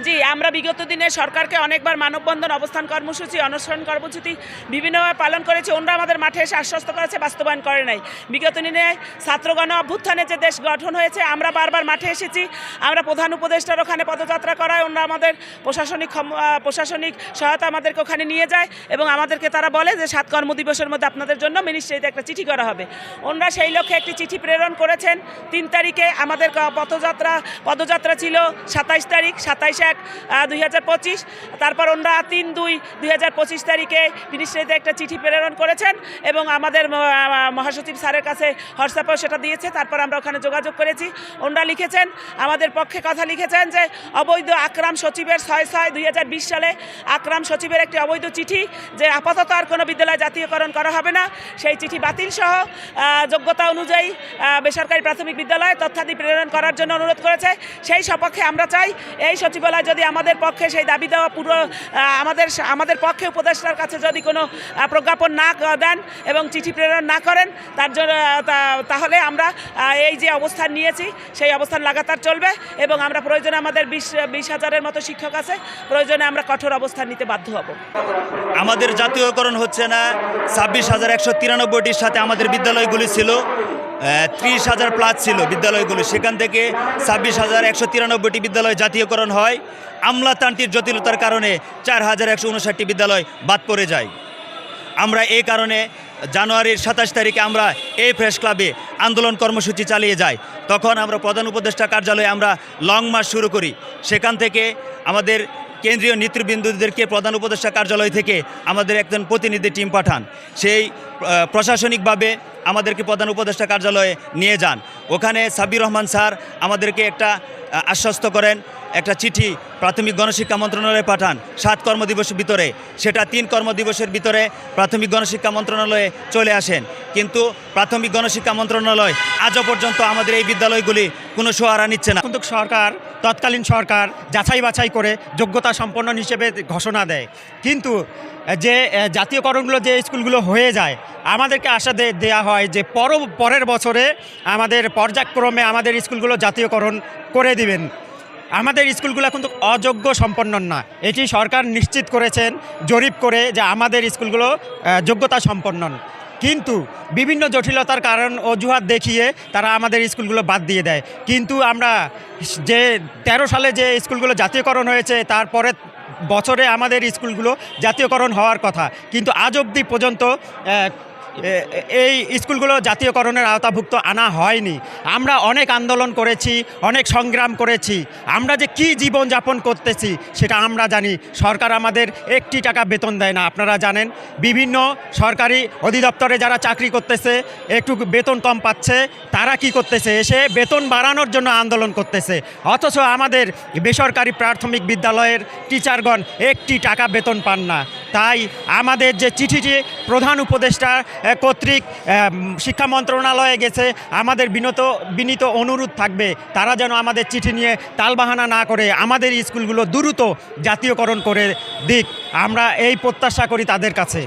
জি, আমরা বিগত দিনে সরকারকে অনেকবার মানববন্ধন, অবস্থান কর্মসূচি অনশন কর্মসূচি বিভিন্নভাবে পালন করেছে। ওনারা আমাদের মাঠে এসে আশ্বস্ত করেছে, বাস্তবায়ন করে নাই। বিগত দিনে ছাত্রগণ অভ্যুত্থানে যে দেশ গঠন হয়েছে, আমরা বারবার মাঠে এসেছি। আমরা প্রধান উপদেষ্টার ওখানে পদযাত্রা করায় ওনারা আমাদের প্রশাসনিক প্রশাসনিক সহায়তা আমাদেরকে ওখানে নিয়ে যায় এবং আমাদেরকে তারা বলে যে, সাত কর্মদিবসের মধ্যে আপনাদের জন্য মিনিস্ট্রিতে একটা চিঠি করা হবে। ওনারা সেই লক্ষ্যে একটি চিঠি প্রেরণ করেছেন। তিন তারিখে আমাদের পথযাত্রা, পদযাত্রা ছিল সাতাইশ তারিখ। সাতাইশ এক দুই তারপর ওনারা তিন, দুই দুই তারিখে মিনিস্ট্রিতে একটা চিঠি প্রেরণ করেছেন এবং আমাদের মহাসচিব স্যারের কাছে হোয়াটসঅ্যাপেও সেটা দিয়েছে। তারপর আমরা ওখানে যোগাযোগ করেছি। ওনারা লিখেছেন, আমাদের পক্ষে কথা লিখেছেন যে, অবৈধ আকরাম সচিবের ছয় ছয় দুই সালে আকরাম সচিবের একটি অবৈধ চিঠি যে, আপাতত আর কোনো বিদ্যালয় জাতীয়করণ করা হবে না। সেই চিঠি বাতিল সহ যোগ্যতা অনুযায়ী বেসরকারি প্রাথমিক বিদ্যালয়ে তথ্যাদি প্রেরণ করার জন্য অনুরোধ করেছে। সেই সপক্ষে আমরা চাই, এই সচিবালয় যদি আমাদের পক্ষে সেই দাবি দেওয়া পুরো আমাদের আমাদের পক্ষে উপদেষ্টার কাছে যদি কোনো প্রজ্ঞাপন না দেন এবং চিঠি প্রেরণ না করেন, তার জন্য তাহলে আমরা এই যে অবস্থান নিয়েছি, সেই অবস্থান লাগাতার চলবে এবং আমরা প্রয়োজনে আমাদের বিশ বিশ হাজারের মতো শিক্ষক আছে, প্রয়োজনে আমরা কঠোর অবস্থান নিতে বাধ্য হব। আমাদের জাতীয়করণ হচ্ছে না, ছাব্বিশ হাজার একশো তিরানব্বইটির সাথে আমাদের বিদ্যালয়গুলি ছিল। ত্রিশ হাজার প্লাস ছিল বিদ্যালয়গুলো। সেখান থেকে ছাব্বিশ হাজার একশো তিরানব্বইটি বিদ্যালয় জাতীয়করণ হয়। আমলাতান্ত্রিক জটিলতার কারণে চার হাজার একশো উনষাটটি বিদ্যালয় বাদ পড়ে যায়। আমরা এই কারণে জানুয়ারির সাতাশ তারিখে আমরা এই প্রেস ক্লাবে আন্দোলন কর্মসূচি চালিয়ে যাই। তখন আমরা প্রধান উপদেষ্টা কার্যালয়ে আমরা লং মার্চ শুরু করি। সেখান থেকে আমাদের কেন্দ্রীয় নেতৃবৃন্দদেরকে প্রধান উপদেষ্টা কার্যালয় থেকে আমাদের একজন প্রতিনিধি টিম পাঠান। সেই প্রশাসনিকভাবে আমাদেরকে প্রধান উপদেষ্টা কার্যালয়ে নিয়ে যান। ওখানে সাবির রহমান স্যার আমাদেরকে একটা আশ্বস্ত করেন। একটা চিঠি প্রাথমিক গণশিক্ষা মন্ত্রণালয়ে পাঠান, সাত কর্মদিবসের ভিতরে। সেটা তিন কর্মদিবসের ভিতরে প্রাথমিক গণশিক্ষা মন্ত্রণালয়ে চলে আসেন। কিন্তু প্রাথমিক গণশিক্ষা মন্ত্রণালয় আজও পর্যন্ত আমাদের এই বিদ্যালয়গুলি কোনো সোয়ারা নিচ্ছে না। কিন্তু সরকার, তৎকালীন সরকার যাচাই বাছাই করে যোগ্যতা সম্পন্ন হিসেবে ঘোষণা দেয়। কিন্তু যে জাতীয়করণগুলো যে স্কুলগুলো হয়ে যায়, আমাদেরকে আশা দে- দেয়া হয় যে পর পরের বছরে আমাদের পর্যায়ক্রমে আমাদের স্কুলগুলো জাতীয়করণ করে দিবেন। আমাদের স্কুলগুলো কিন্তু অযোগ্য সম্পন্ন না এটি সরকার নিশ্চিত করেছেন, জরিপ করে যে আমাদের স্কুলগুলো যোগ্যতা সম্পন্ন কিন্তু বিভিন্ন জটিলতার কারণ অজুহাত দেখিয়ে তারা আমাদের স্কুলগুলো বাদ দিয়ে দেয়। কিন্তু আমরা যে তেরো সালে যে স্কুলগুলো জাতীয়করণ হয়েছে, তারপরে বছরে আমাদের স্কুলগুলো জাতীয়করণ হওয়ার কথা। কিন্তু আজ অবধি পর্যন্ত এই স্কুলগুলো জাতীয়করণের আওতাভুক্ত আনা হয়নি। আমরা অনেক আন্দোলন করেছি, অনেক সংগ্রাম করেছি। আমরা যে কি জীবন যাপন করতেছি সেটা আমরা জানি। সরকার আমাদের একটি টাকা বেতন দেয় না, আপনারা জানেন। বিভিন্ন সরকারি অধিদপ্তরে যারা চাকরি করতেছে, একটু বেতন কম পাচ্ছে, তারা কি করতেছে? এসে বেতন বাড়ানোর জন্য আন্দোলন করতেছে। অথচ আমাদের বেসরকারি প্রাথমিক বিদ্যালয়ের টিচারগণ একটি টাকা বেতন পান না। তাই আমাদের যে চিঠিটি প্রধান উপদেষ্টা কর্তৃক শিক্ষা মন্ত্রণালয়ে গেছে, আমাদের বিনত, বিনীত অনুরোধ থাকবে, তারা যেন আমাদের চিঠি নিয়ে তালবাহানা না করে আমাদের স্কুলগুলো দ্রুত জাতীয়করণ করে দিক। আমরা এই প্রত্যাশা করি তাদের কাছে।